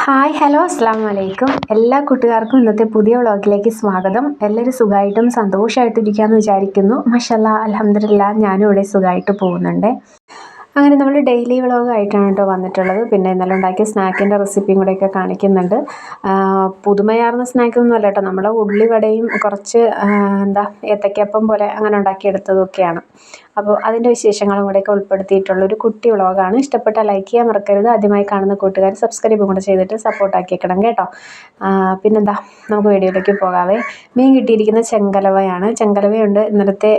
Hi hello അസ്സാം വലൈക്കും എല്ലാ കൂട്ടുകാർക്കും ഇന്നത്തെ പുതിയ വ്ളോഗിലേക്ക് സ്വാഗതം. എല്ലാവരും സുഖമായിട്ടും സന്തോഷമായിട്ടും ഇരിക്കാമെന്ന് വിചാരിക്കുന്നു. മഷല്ല അലഹമില്ല ഞാനും ഇവിടെ സുഖമായിട്ട് പോകുന്നുണ്ട്. അങ്ങനെ നമ്മൾ ഡെയിലി വ്ളോഗ് ആയിട്ടാണ് കേട്ടോ വന്നിട്ടുള്ളത്. പിന്നെ ഇന്നലെ ഉണ്ടാക്കിയ സ്നാക്കിന്റെ റെസിപ്പിയും കൂടെയൊക്കെ കാണിക്കുന്നുണ്ട്. പുതുമയാർന്ന സ്നാക്കൊന്നും അല്ല കേട്ടോ. നമ്മൾ ഉള്ളിവടയും കുറച്ച് എന്താ ഏത്തക്കപ്പം പോലെ അങ്ങനെ ഉണ്ടാക്കിയെടുത്തതൊക്കെയാണ്. അപ്പോൾ അതിന്റെ വിശേഷങ്ങളും കൂടെയൊക്കെ ഉൾപ്പെടുത്തിയിട്ടുള്ള ഒരു കുട്ടി വ്ളോഗാണ്. ഇഷ്ടപ്പെട്ട ലൈക്ക് ചെയ്യാൻ മറക്കരുത്. ആദ്യമായി കാണുന്ന കൂട്ടുകാർ സബ്സ്ക്രൈബ് കൂടെ ചെയ്തിട്ട് സപ്പോർട്ട് ആക്കിയേക്കണം കേട്ടോ. പിന്നെന്താ? നമുക്ക് വീഡിയോയിലേക്ക് പോകാവേ. മീൻ കിട്ടിയിരിക്കുന്ന ചെങ്കലവയാണ്. ചെങ്കലവയുണ്ട്. ഇന്നലത്തെ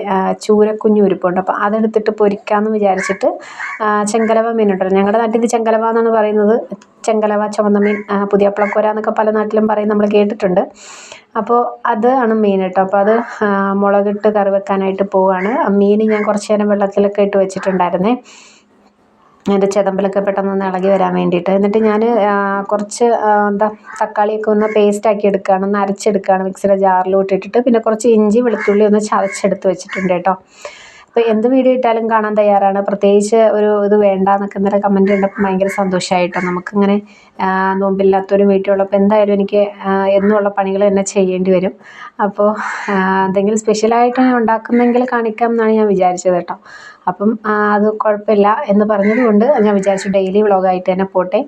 ചൂരക്കുഞ്ഞു ഉരുപ്പുണ്ട് അപ്പോൾ അതെടുത്തിട്ട് പൊരിക്കാമെന്ന് വിചാരിച്ചിട്ട് ചെങ്കലവ മീനുണ്ടല്ലോ ഞങ്ങളുടെ നാട്ടിൽ ഇത് ചെങ്കലവ എന്നാണ് പറയുന്നത്. ചെങ്കലവ ചുവന്ന മീൻ പുതിയപ്പളക്കോര എന്നൊക്കെ പല നാട്ടിലും പറയും നമ്മൾ കേട്ടിട്ടുണ്ട്. അപ്പോൾ അതാണ് മെയിൻ കേട്ടോ അപ്പോൾ അത് മുളകിട്ട് കറി വെക്കാനായിട്ട് പോവുകയാണ് മീൻ ഞാൻ കുറച്ച് നേരം വെള്ളത്തിലൊക്കെ ഇട്ട് വെച്ചിട്ടുണ്ടായിരുന്നേ. അതിന്റെ ചെതമ്പലൊക്കെ പെട്ടെന്ന് ഇളകി വരാൻ വേണ്ടിയിട്ട്. എന്നിട്ട് ഞാൻ കുറച്ച് എന്താ തക്കാളിയൊക്കെ ഒന്ന് പേസ്റ്റ് ആക്കി എടുക്കുകയാണ്. ഒന്ന് അരച്ചെടുക്കുകയാണ് മിക്സിയുടെ ജാറിലോട്ട് ഇട്ടിട്ട്. പിന്നെ കുറച്ച് ഇഞ്ചി വെളുത്തുള്ളി ഒന്ന് ചതച്ചെടുത്ത് വെച്ചിട്ടുണ്ട് കേട്ടോ. അപ്പോൾ എന്ത് വീഡിയോ ഇട്ടാലും കാണാൻ തയ്യാറാണ്. പ്രത്യേകിച്ച് ഒരു ഇത് വേണ്ട എന്നൊക്കെ ഇന്നലെ കമന്റ് കണ്ടപ്പോൾ ഭയങ്കര സന്തോഷമായിട്ടോ നമുക്കിങ്ങനെ നോമ്പില്ലാത്തൊരു വീട്ടിലുള്ളപ്പോൾ എന്തായാലും എനിക്ക് എന്നുള്ള പണികൾ തന്നെ ചെയ്യേണ്ടി വരും. അപ്പോൾ എന്തെങ്കിലും സ്പെഷ്യലായിട്ട് ഉണ്ടാക്കുന്നെങ്കിൽ കാണിക്കാം എന്നാണ് ഞാൻ വിചാരിച്ചത് കേട്ടോ. അപ്പം അത് കുഴപ്പമില്ല എന്ന് പറഞ്ഞതുകൊണ്ട് ഞാൻ വിചാരിച്ചു ഡെയിലി വ്ളോഗായിട്ട് തന്നെ പോട്ടെ.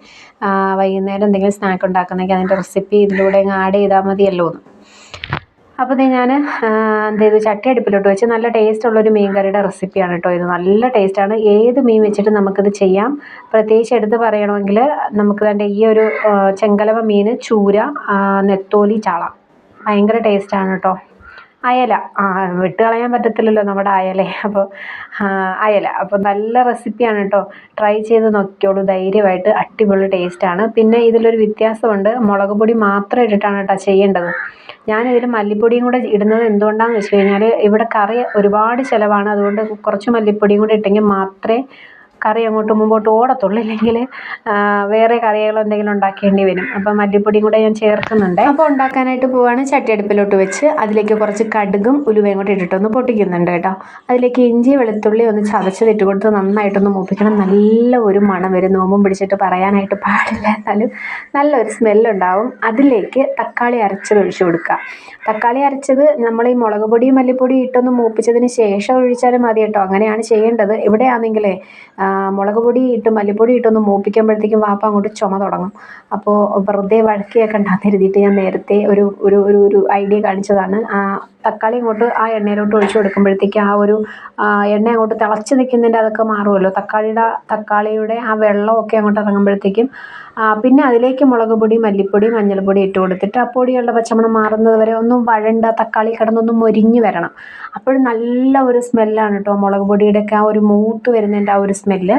വൈകുന്നേരം എന്തെങ്കിലും സ്നാക്ക് ഉണ്ടാക്കുന്നെങ്കിൽ അതിന്റെ റെസിപ്പി ഇതിലൂടെ ആഡ് ചെയ്താൽ മതിയല്ലോ എന്ന് അപ്പോൾ ദേ ഞാൻ എന്ത് ചെയ്തു ചട്ടി അടുപ്പിലോട്ട് വെച്ച് നല്ല ടേസ്റ്റ് ഉള്ളൊരു മീൻ കറിയുടെ റെസിപ്പിയാണ് കേട്ടോ ഇത്. നല്ല ടേസ്റ്റാണ് ഏത് മീൻ വെച്ചിട്ട് നമുക്കിത് ചെയ്യാം. പ്രത്യേകിച്ച് എടുത്ത് പറയണമെങ്കിൽ നമുക്ക് തന്നെ ഈ ഒരു ചെങ്കലവ മീൻ ചൂര നെത്തോലി ചാള. ഭയങ്കര ടേസ്റ്റാണ് കേട്ടോ അയല. ആ വിട്ട് കളയാൻ പറ്റത്തില്ലല്ലോ നമ്മുടെ അയല. അപ്പോൾ അയല. അപ്പോൾ നല്ല റെസിപ്പിയാണ് കേട്ടോ ട്രൈ ചെയ്ത് നോക്കിയോളൂ ധൈര്യമായിട്ട് അടിപൊളി ടേസ്റ്റാണ് പിന്നെ ഇതിലൊരു വ്യത്യാസമുണ്ട്. മുളക് പൊടി മാത്രം ഇട്ടിട്ടാണ് കേട്ടോ ചെയ്യേണ്ടത്. ഞാനിതിൽ മല്ലിപ്പൊടിയും കൂടെ ഇടുന്നത് എന്തുകൊണ്ടാണെന്ന് വെച്ച് കഴിഞ്ഞാൽ ഇവിടെ കറി ഒരുപാട് ചിലവാണ്. അതുകൊണ്ട് കുറച്ച് മല്ലിപ്പൊടിയും കൂടെ ഇട്ടെങ്കിൽ മാത്രമേ കറി അങ്ങോട്ട് മുമ്പോട്ട് ഓടത്തുള്ളൂ ഇല്ലെങ്കിൽ വേറെ കറികൾ എന്തെങ്കിലും ഉണ്ടാക്കേണ്ടി വരും. അപ്പം മല്ലിപ്പൊടിയും കൂടെ ഞാൻ ചേർക്കുന്നുണ്ട്. അപ്പോൾ ഉണ്ടാക്കാനായിട്ട് പോവാണ്. ചട്ടിയടുപ്പിലോട്ട് വെച്ച് അതിലേക്ക് കുറച്ച് കടുകും ഉലുവയും കൂടെ ഇട്ടിട്ടൊന്ന് പൊട്ടിക്കുന്നുണ്ട് കേട്ടോ. അതിലേക്ക് ഇഞ്ചി വെളുത്തുള്ളി ഒന്ന് ചതച്ചതിട്ട് കൊടുത്ത് നന്നായിട്ടൊന്ന് മൂപ്പിക്കണം. നല്ല ഒരു മണം വരും. നോമ്പും പിടിച്ചിട്ട് പറയാനായിട്ട് പാടില്ല. എന്നാലും നല്ലൊരു സ്മെല്ലുണ്ടാവും. അതിലേക്ക് തക്കാളി അരച്ചത് ഒഴിച്ചു കൊടുക്കുക. തക്കാളി അരച്ചത് നമ്മൾ ഈ മുളക് പൊടിയും മല്ലിപ്പൊടിയും ഇട്ടൊന്ന് മൂപ്പിച്ചതിന് ശേഷം ഒഴിച്ചാലും മതി കേട്ടോ. അങ്ങനെയാണ് ചെയ്യേണ്ടത്. ഇവിടെയാണെങ്കിലേ മുളക് പൊടി ഇട്ട് മല്ലിപ്പൊടി ഇട്ടൊന്ന് മൂപ്പിക്കുമ്പോഴത്തേക്കും വാപ്പ അങ്ങോട്ട് ചുമ തുടങ്ങും. അപ്പോൾ വെറുതെ വഴക്കിയൊക്കെ കരുതിയിട്ട് ഞാൻ നേരത്തെ ഒരു ഒരു ഒരു ഒരു ഐഡിയ കാണിച്ചതാണ്. തക്കാളി ഇങ്ങോട്ട് ആ എണ്ണയിലോട്ട് ഒഴിച്ചു കൊടുക്കുമ്പോഴത്തേക്ക് ആ ഒരു എണ്ണ അങ്ങോട്ട് തിളച്ച് നിൽക്കുന്നതിന്റെ അതൊക്കെ മാറുമല്ലോ. തക്കാളിയുടെ തക്കാളിയുടെ ആ വെള്ളമൊക്കെ അങ്ങോട്ട് ഇറങ്ങുമ്പോഴത്തേക്കും പിന്നെ അതിലേക്ക് മുളക് പൊടി മല്ലിപ്പൊടി മഞ്ഞൾപ്പൊടി ഇട്ട് കൊടുത്തിട്ട് ആ പൊടിയുള്ള പച്ചമണം മാറുന്നത് വരെ ഒന്നും വഴണ്ട തക്കാളി കിടന്നൊന്നും മൊരിഞ്ഞ് വരണം. അപ്പോഴും നല്ല ഒരു സ്മെല്ലാണ് കേട്ടോ മുളക് പൊടിയുടെയൊക്കെ ആ ഒരു മൂത്ത് വരുന്നതിന്റെ ആ ഒരു സ്മെല്ല്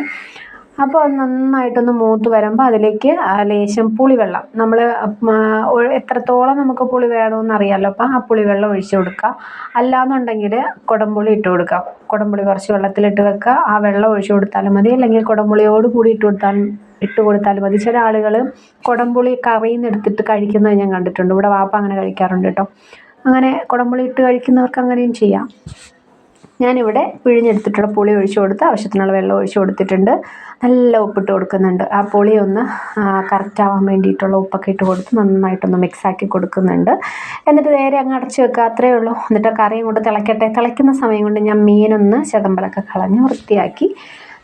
അപ്പോൾ അത് നന്നായിട്ടൊന്ന് മൂത്ത് വരുമ്പോൾ അതിലേക്ക് ലേശം പുളിവെള്ളം. നമ്മൾ എത്രത്തോളം നമുക്ക് പുളി വേണമെന്ന് അറിയാമല്ലോ അപ്പം ആ പുളിവെള്ളം ഒഴിച്ചു കൊടുക്കുക. അല്ലാന്നുണ്ടെങ്കിൽ കുടംപുളി ഇട്ട് കൊടുക്കുക. കുടംപുളി കുറച്ച് വെള്ളത്തിലിട്ട് വെക്കുക. ആ വെള്ളം ഒഴിച്ചു കൊടുത്താലും മതി. അല്ലെങ്കിൽ കുടംപുളിയോട് കൂടി ഇട്ട് കൊടുത്താലും ഇട്ട് കൊടുത്താലും മതി. ചില ആളുകൾ കുടംപുളി കറിയിൽ എടുത്തിട്ട് കഴിക്കുന്നത് ഞാൻ കണ്ടിട്ടുണ്ട്. ഇവിടെ വാപ്പ അങ്ങനെ കഴിക്കാറുണ്ട് കേട്ടോ. അങ്ങനെ കുടംപുളി ഇട്ട് കഴിക്കുന്നവർക്ക് അങ്ങനെയും ചെയ്യാം. ഞാനിവിടെ പിഴിഞ്ഞെടുത്തിട്ടുള്ള പുളി ഒഴിച്ചു കൊടുത്ത് ആവശ്യത്തിനുള്ള വെള്ളം ഒഴിച്ചു കൊടുത്തിട്ടുണ്ട്. നല്ല ഉപ്പിട്ട് കൊടുക്കുന്നുണ്ട്. ആ പുളി ഒന്ന് കറക്റ്റ് ആവാൻ വേണ്ടിയിട്ടുള്ള ഉപ്പൊക്കെ ഇട്ട് കൊടുത്ത് നന്നായിട്ടൊന്ന് മിക്സാക്കി കൊടുക്കുന്നുണ്ട്. എന്നിട്ട് നേരെ അങ്ങ് അടച്ച് വെക്കുക. അത്രയേ ഉള്ളൂ. എന്നിട്ട് കറിയും കൊണ്ട് തിളയ്ക്കട്ടെ തിളയ്ക്കുന്ന സമയം കൊണ്ട് ഞാൻ മീനൊന്ന് ചെതമ്പലൊക്കെ കളഞ്ഞ് വൃത്തിയാക്കി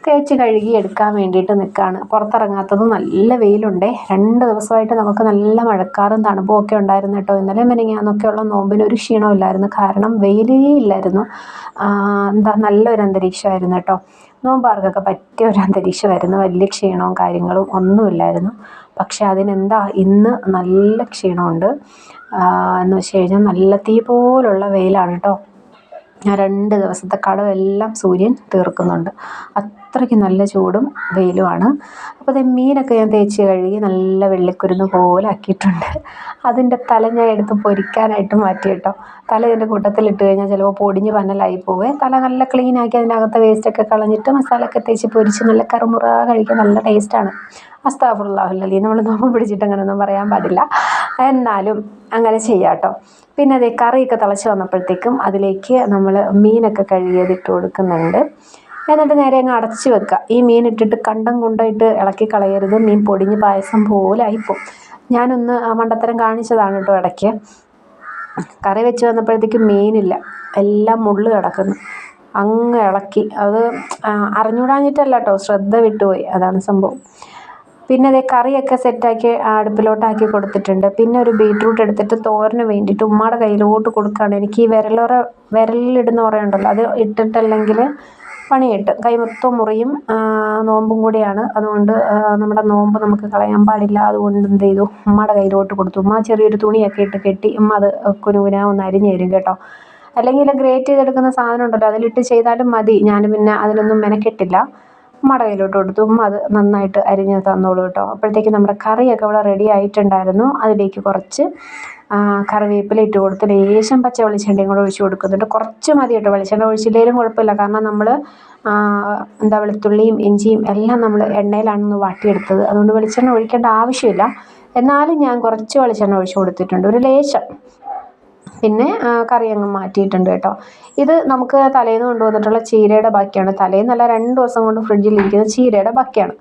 തേച്ച് കഴുകി എടുക്കാൻ വേണ്ടിയിട്ട് നിൽക്കുകയാണ്. പുറത്തിറങ്ങാത്തത് നല്ല വെയിലുണ്ടേ. രണ്ട് ദിവസമായിട്ട് നമുക്ക് നല്ല മഴക്കാറും തണുപ്പും ഒക്കെ ഉണ്ടായിരുന്നു കേട്ടോ. ഇന്നലെ മെനങ്ങാന്നൊക്കെയുള്ള നോമ്പിന് ഒരു ക്ഷീണമില്ലായിരുന്നു കാരണം വെയിലേ ഇല്ലായിരുന്നു. എന്താ നല്ലൊരു അന്തരീക്ഷമായിരുന്നു കേട്ടോ. നോമ്പാർക്കൊക്കെ പറ്റിയ ഒരു അന്തരീക്ഷമായിരുന്നു വലിയ ക്ഷീണവും കാര്യങ്ങളും ഒന്നുമില്ലായിരുന്നു. പക്ഷേ അതിനെന്താ ഇന്ന് നല്ല ക്ഷീണമുണ്ട്. എന്ന് വെച്ച് കഴിഞ്ഞാൽ നല്ല തീ പോലുള്ള വെയിലാണ് കേട്ടോ രണ്ട് ദിവസത്തെ കടമെല്ലാം സൂര്യൻ തീർക്കുന്നുണ്ട്. അത്രയ്ക്ക് നല്ല ചൂടും വെയിലുമാണ്. അപ്പോൾ അതേ മീനൊക്കെ ഞാൻ തേച്ച് കഴുകി നല്ല വെള്ളിക്കുരുന്ന് പോലെ ആക്കിയിട്ടുണ്ട്. അതിന്റെ തല ഞാൻ എടുത്ത് പൊരിക്കാനായിട്ട് മാറ്റി കേട്ടോ. തല ഇതിന്റെ കൂട്ടത്തിലിട്ട് കഴിഞ്ഞാൽ ചിലപ്പോൾ പൊടിഞ്ഞ് പന്നലായി പോവേ. തല നല്ല ക്ലീനാക്കി അതിനകത്തെ വേസ്റ്റൊക്കെ കളഞ്ഞിട്ട് മസാലയൊക്കെ തേച്ച് പൊരിച്ച് നല്ല കറുമുറ കഴിക്കാൻ നല്ല ടേസ്റ്റാണ് അസ്താഫുള്ളാഹുല്ലി നമ്മൾ നോമ്പ് പിടിച്ചിട്ട് അങ്ങനെയൊന്നും പറയാൻ പാടില്ല. എന്നാലും അങ്ങനെ ചെയ്യാം കേട്ടോ പിന്നെ അതേ കറിയൊക്കെ തിളച്ച് വന്നപ്പോഴത്തേക്കും അതിലേക്ക് നമ്മൾ മീനൊക്കെ കഴുകിയത് ഇട്ട് കൊടുക്കുന്നുണ്ട്. എന്നിട്ട് നേരെ അങ്ങ് അടച്ച് വെക്കുക. ഈ മീൻ ഇട്ടിട്ട് കണ്ടം കൊണ്ടായിട്ട് ഇളക്കി കളയരുത്. മീൻ പൊടിഞ്ഞ് പായസം പോലെ ആയിപ്പോൾ ഞാനൊന്ന് മണ്ടത്തരം കാണിച്ചതാണ് കേട്ടോ ഇടയ്ക്ക്. കറി വെച്ച് വന്നപ്പോഴത്തേക്കും മീനില്ല. എല്ലാം മുള്ളു കിടക്കുന്നു. അങ്ങ് ഇളക്കി. അത് അറിഞ്ഞൂടാഞ്ഞിട്ടല്ല കേട്ടോ. ശ്രദ്ധ വിട്ടുപോയി. അതാണ് സംഭവം. പിന്നെ അതേ കറിയൊക്കെ സെറ്റാക്കി അടുപ്പിലോട്ടാക്കി കൊടുത്തിട്ടുണ്ട്. പിന്നെ ഒരു ബീറ്റ്റൂട്ട് എടുത്തിട്ട് തോരന് വേണ്ടിയിട്ട് ഉമ്മയുടെ കയ്യിലോട്ട് കൊടുക്കുകയാണ്. എനിക്ക് ഈ വിരലുറ വിരലിലിടുന്ന ഉറയുണ്ടല്ലോ അത് ഇട്ടിട്ടല്ലെങ്കിൽ പണി കിട്ടും കൈ മൊത്തം മുറിയും നോമ്പും കൂടിയാണ്. അതുകൊണ്ട് നമ്മുടെ നോമ്പ് നമുക്ക് കളയാൻ പാടില്ല. അതുകൊണ്ട് എന്ത് ചെയ്തു? ഉമ്മയുടെ കയ്യിലോട്ട് കൊടുത്തു. ഉമ്മ ചെറിയൊരു തുണിയൊക്കെ ഇട്ട് കെട്ടി ഉമ്മ അത് കുനുകുനാ ഒന്ന് അരിഞ്ഞ് തരും കേട്ടോ. അല്ലെങ്കിൽ ഗ്രേറ്റ് ചെയ്തെടുക്കുന്ന സാധനം ഉണ്ടല്ലോ അതിലിട്ട് ചെയ്താലും മതി. ഞാൻ പിന്നെ അതിലൊന്നും മെനക്കെട്ടില്ല. കയ്യിലോട്ട് കൊടുത്തു. അത് നന്നായിട്ട് അരിഞ്ഞ് തന്നോളൂ കേട്ടോ. അപ്പോഴത്തേക്ക് നമ്മുടെ കറിയൊക്കെ ഇവിടെ റെഡി ആയിട്ടുണ്ടായിരുന്നു. അതിലേക്ക് കുറച്ച് കറിവേപ്പില ഇട്ട് കൊടുത്ത് ലേശം പച്ച വെളിച്ചെണ്ണയും കൂടെ ഒഴിച്ച് കൊടുക്കുന്നുണ്ട്. കുറച്ച് മതി കേട്ടോ. വെളിച്ചെണ്ണ ഒഴിച്ചില്ലെങ്കിലും കുഴപ്പമില്ല. കാരണം നമ്മൾ എന്താ വെളുത്തുള്ളിയും ഇഞ്ചിയും എല്ലാം നമ്മൾ എണ്ണയിലാണെന്ന് വാട്ടിയെടുത്തത്. അതുകൊണ്ട് വെളിച്ചെണ്ണ ഒഴിക്കേണ്ട ആവശ്യമില്ല. എന്നാലും ഞാൻ കുറച്ച് വെളിച്ചെണ്ണ ഒഴിച്ച് കൊടുത്തിട്ടുണ്ട്. ഒരു ലേശം. പിന്നെ കറി അങ്ങ് മാറ്റിയിട്ടുണ്ട് കേട്ടോ. ഇത് നമുക്ക് തലേന്ന് കൊണ്ടുവന്നിട്ടുള്ള ചീരയുടെ ബാക്കിയാണ്. തലേന്നല്ല രണ്ട് ദിവസം കൊണ്ട് ഫ്രിഡ്ജിൽ ഇരിക്കുന്ന ചീരയുടെ ബാക്കിയാണ്.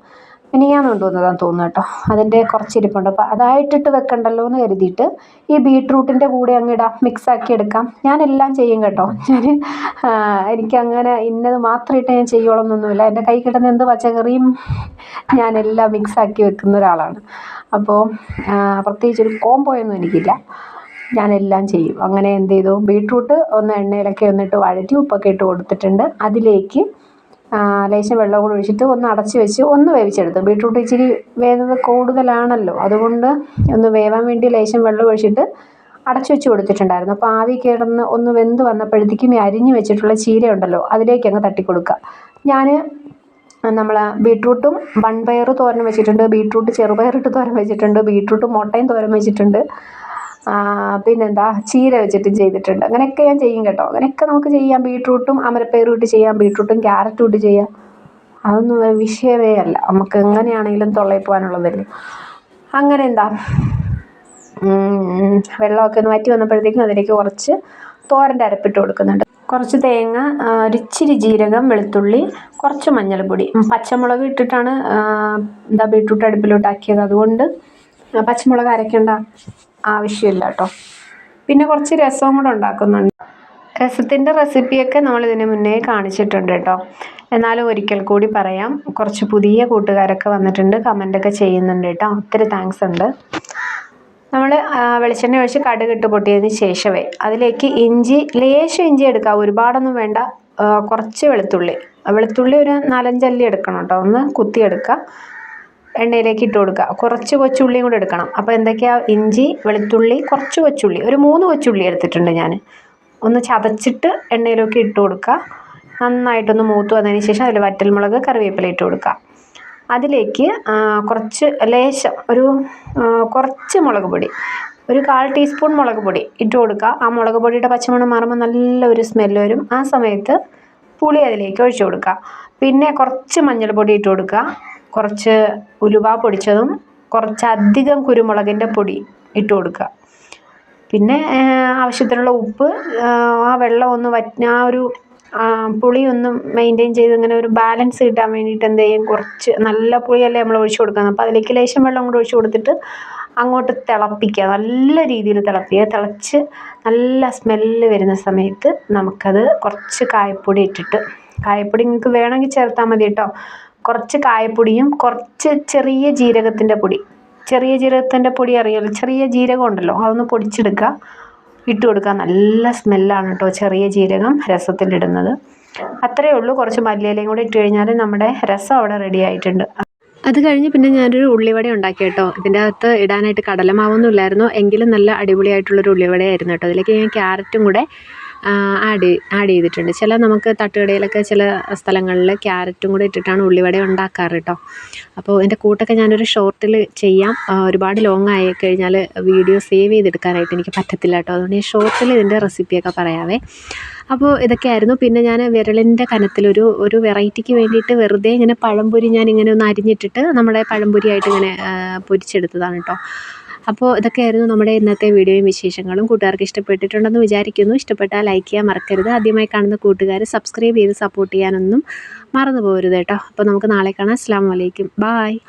മിനിയാന്ന് കൊണ്ടുവന്നതാന്ന് തോന്നുന്നു കേട്ടോ. അതിന്റെ കുറച്ചിരിപ്പുണ്ട് അപ്പോൾ അതായിട്ടിട്ട് വെക്കണ്ടല്ലോ എന്ന് കരുതിയിട്ട് ഈ ബീട്രൂട്ടിന്റെ കൂടെ അങ്ങ് ഇടാം. മിക്സ് ആക്കി എടുക്കാം. ഞാൻ എല്ലാം ചെയ്യും കേട്ടോ. ഞാൻ എനിക്കങ്ങനെ ഇന്നത് മാത്രം ഇട്ട് ഞാൻ ചെയ്യുള്ളൊന്നൊന്നുമില്ല എന്റെ കൈ കിട്ടുന്ന എന്ത് പച്ചക്കറിയും ഞാനെല്ലാം മിക്സ് ആക്കി വെക്കുന്ന ഒരാളാണ്. അപ്പോൾ പ്രത്യേകിച്ചൊരു കോംബോയൊന്നും എനിക്കില്ല. ഞാനെല്ലാം ചെയ്യും. അങ്ങനെ എന്ത് ചെയ്തു? ബീട്രൂട്ട് ഒന്ന് എണ്ണയിലൊക്കെ ഒന്നിട്ട് വഴറ്റി ഉപ്പൊക്കെ ഇട്ട് കൊടുത്തിട്ടുണ്ട്. അതിലേക്ക് ലേശം വെള്ളം കൂടി ഒഴിച്ചിട്ട് ഒന്ന് അടച്ച് വെച്ച് ഒന്ന് വേവിച്ചെടുത്തു. ബീട്രൂട്ട് ഇച്ചിരി വേവ് കൂടുതലാണല്ലോ. അതുകൊണ്ട് ഒന്ന് വേവാൻ വേണ്ടി ലേശം വെള്ളം ഒഴിച്ചിട്ട് അടച്ചു വെച്ച് കൊടുത്തിട്ടുണ്ടായിരുന്നു. അപ്പോൾ ആവി കിടന്ന് ഒന്ന് വെന്ത് വന്നപ്പോഴത്തേക്കും ഈ അരിഞ്ഞു വെച്ചിട്ടുള്ള ചീര ഉണ്ടല്ലോ അതിലേക്ക് അങ്ങ് തട്ടി കൊടുക്കുക ഞാൻ നമ്മൾ ബീട്രൂട്ടും വൺപയർ തോരൻ വെച്ചിട്ടുണ്ട്. ബീട്രൂട്ട് ചെറുപയറിട്ട് തോരൻ വെച്ചിട്ടുണ്ട്. ബീട്രൂട്ട് മുട്ടയും തോരൻ വെച്ചിട്ടുണ്ട്. പിന്നെന്താ ചീര വെച്ചിട്ടും ചെയ്തിട്ടുണ്ട്. അങ്ങനെയൊക്കെ ഞാൻ ചെയ്യും കേട്ടോ. അങ്ങനെയൊക്കെ നമുക്ക് ചെയ്യാം. ബീട്രൂട്ടും അമരപ്പയറും ഇട്ട് ചെയ്യാം. ബീട്രൂട്ടും ക്യാരറ്റും ഇട്ട് ചെയ്യാം. അതൊന്നും ഒരു വിഷയമേ അല്ല. നമുക്ക് എങ്ങനെയാണെങ്കിലും തൊള്ളയിൽ പോകാനുള്ളതല്ലേ അങ്ങനെ എന്താ വെള്ളമൊക്കെ ഒന്ന് വറ്റി വന്നപ്പോഴത്തേക്കും അതിലേക്ക് കുറച്ച് തോരന്റെ അരപ്പിട്ട് കൊടുക്കുന്നുണ്ട്. കുറച്ച് തേങ്ങ ഒരിച്ചിരി ജീരകം വെളുത്തുള്ളി കുറച്ച് മഞ്ഞൾപ്പൊടി. പച്ചമുളക് ഇട്ടിട്ടാണ് എന്താ ബീട്രൂട്ട് അടുപ്പിലോട്ടാക്കിയത്. അതുകൊണ്ട് പച്ചമുളക് അരയ്ക്കേണ്ട. ആവശ്യമില്ല കേട്ടോ പിന്നെ കുറച്ച് രസവും കൂടെ ഉണ്ടാക്കുന്നുണ്ട്. രസത്തിന്റെ റെസിപ്പിയൊക്കെ നമ്മൾ ഇതിന് മുന്നേ കാണിച്ചിട്ടുണ്ട് കേട്ടോ. എന്നാലും ഒരിക്കൽ കൂടി പറയാം. കുറച്ച് പുതിയ കൂട്ടുകാരൊക്കെ വന്നിട്ടുണ്ട്. കമന്റൊക്കെ ചെയ്യുന്നുണ്ട് കേട്ടോ. ഒത്തിരി താങ്ക്സ് ഉണ്ട്. നമ്മൾ വെളിച്ചെണ്ണ ഒഴിച്ച് കടുക് ഇട്ട് പൊട്ടിയതിന് ശേഷമേ അതിലേക്ക് ഇഞ്ചി ലേശം ഇഞ്ചി എടുക്കുക ഒരുപാടൊന്നും വേണ്ട. കുറച്ച് വെളുത്തുള്ളി. വെളുത്തുള്ളി ഒരു നാലഞ്ചല്ലി എടുക്കണം കേട്ടോ. ഒന്ന് കുത്തിയെടുക്കുക. എണ്ണയിലേക്ക് ഇട്ട് കൊടുക്കുക. കുറച്ച് കൊച്ചുള്ളിയും കൂടെ എടുക്കണം. അപ്പോൾ എന്തൊക്കെയാ? ഇഞ്ചി വെളുത്തുള്ളി കുറച്ച് കൊച്ചുള്ളി. ഒരു മൂന്ന് കൊച്ചുള്ളി എടുത്തിട്ടുണ്ട് ഞാൻ ഒന്ന് ചതച്ചിട്ട് എണ്ണയിലൊക്കെ ഇട്ട് കൊടുക്കുക. നന്നായിട്ടൊന്ന് മൂത്ത് വന്നതിന് ശേഷം അതിൽ വറ്റൽമുളക് കറിവേപ്പില ഇട്ട് കൊടുക്കുക. അതിലേക്ക് കുറച്ച് ലേശം ഒരു കുറച്ച് മുളക് പൊടി. ഒരു കാൽ ടീസ്പൂൺ മുളക് പൊടി ഇട്ട് കൊടുക്കുക. ആ മുളക് പൊടിയുടെ പച്ചമണം മാറുമ്പോൾ നല്ല ഒരു സ്മെല്ല് വരും. ആ സമയത്ത് പുളി അതിലേക്ക് ഒഴിച്ചു കൊടുക്കുക. പിന്നെ കുറച്ച് മഞ്ഞൾപ്പൊടി ഇട്ട് കൊടുക്കുക. കുറച്ച് ഉലുവ പൊടിച്ചതും കുറച്ചധികം കുരുമുളകിന്റെ പൊടി ഇട്ട് കൊടുക്കുക. പിന്നെ ആവശ്യത്തിനുള്ള ഉപ്പ് ആ വെള്ളം ഒന്ന് വറ്റി ആ ഒരു പുളി ഒന്ന് മെയിന്റെയിൻ ചെയ്ത് ഇങ്ങനെ ഒരു ബാലൻസ് കിട്ടാൻ വേണ്ടിയിട്ട് എന്ത് ചെയ്യും? കുറച്ച് നല്ല പുളിയല്ലേ നമ്മൾ ഒഴിച്ചു കൊടുക്കുന്നത്. അപ്പോൾ അതിലേക്ക് ലേശം വെള്ളം കൂടെ ഒഴിച്ചു കൊടുത്തിട്ട് അങ്ങോട്ട് തിളപ്പിക്കുക. നല്ല രീതിയിൽ തിളപ്പിക്കുക. തിളച്ച് നല്ല സ്മെല്ല് വരുന്ന സമയത്ത് നമുക്കത് കുറച്ച് കായപ്പൊടി ഇട്ടിട്ട് കായപ്പൊടി നിങ്ങൾക്ക് വേണമെങ്കിൽ ചേർത്താൽ മതി കേട്ടോ. കുറച്ച് കായപ്പൊടിയും കുറച്ച് ചെറിയ ജീരകത്തിന്റെ പൊടി. ചെറിയ ജീരകത്തിന്റെ പൊടി അറിയാമല്ലോ ചെറിയ ജീരകം ഉണ്ടല്ലോ അതൊന്ന് പൊടിച്ചെടുക്കുക. ഇട്ട് കൊടുക്കുക. നല്ല സ്മെല്ലാണ് കേട്ടോ ചെറിയ ജീരകം രസത്തിലിടുന്നത് അത്രയേ ഉള്ളൂ. കുറച്ച് മല്ലിയിലയും കൂടെ ഇട്ട് കഴിഞ്ഞാൽ നമ്മുടെ രസം അവിടെ റെഡി ആയിട്ടുണ്ട്. അത് കഴിഞ്ഞ് പിന്നെ ഞാനൊരു ഉള്ളിവട ഉണ്ടാക്കി കേട്ടോ. ഇതിന്റെ അകത്ത് ഇടാനായിട്ട് കടലമാവൊന്നും ഇല്ലായിരുന്നു. എങ്കിലും നല്ല അടിപൊളിയായിട്ടുള്ളൊരു ഉള്ളിവടയായിരുന്നു കേട്ടോ. അതിലേക്ക് ഞാൻ ക്യാരറ്റും കൂടെ ആഡ് ആഡ് ചെയ്തിട്ടുണ്ട്. ചില നമുക്ക് തട്ടുകടയിലൊക്കെ ചില സ്ഥലങ്ങളിൽ ക്യാരറ്റും കൂടെ ഇട്ടിട്ടാണ് ഉള്ളിവട ഉണ്ടാക്കാറ് കേട്ടോ അപ്പോൾ എന്റെ കൂട്ടൊക്കെ ഞാനൊരു ഷോർട്ടിൽ ചെയ്യാം. ഒരുപാട് ലോങ് ആയി കഴിഞ്ഞാൽ വീഡിയോ സേവ് ചെയ്തെടുക്കാനായിട്ട് എനിക്ക് പറ്റത്തില്ല കേട്ടോ അതുകൊണ്ട് ഞാൻ ഷോർട്ടിൽ ഇതിന്റെ റെസിപ്പിയൊക്കെ പറയാവേ. അപ്പോൾ ഇതൊക്കെയായിരുന്നു. പിന്നെ ഞാൻ വിരലിന്റെ കനത്തിലൊരു ഒരു വെറൈറ്റിക്ക് വേണ്ടിയിട്ട് വെറുതെ ഇങ്ങനെ പഴംപൊരി ഞാൻ ഇങ്ങനെ ഒന്ന് അരിഞ്ഞിട്ടിട്ട് നമ്മുടെ പഴംപൊരിയായിട്ട് ഇങ്ങനെ പൊരിച്ചെടുത്തതാണ് കേട്ടോ അപ്പോൾ ഇതൊക്കെയായിരുന്നു നമ്മുടെ ഇന്നത്തെ വീഡിയോയും വിശേഷങ്ങളും. കൂട്ടുകാർക്ക് ഇഷ്ടപ്പെട്ടിട്ടുണ്ടെന്ന് വിചാരിക്കുന്നു. ഇഷ്ടപ്പെട്ടാൽ ലൈക്ക് ചെയ്യാൻ മറക്കരുത്. ആദ്യമായി കാണുന്ന കൂട്ടുകാർ സബ്സ്ക്രൈബ് ചെയ്ത് സപ്പോർട്ട് ചെയ്യാനൊന്നും മറന്നു പോകരുത് കേട്ടോ. അപ്പോൾ നമുക്ക് നാളെ കാണാം. അസ്സാം വലൈക്കും ബായ്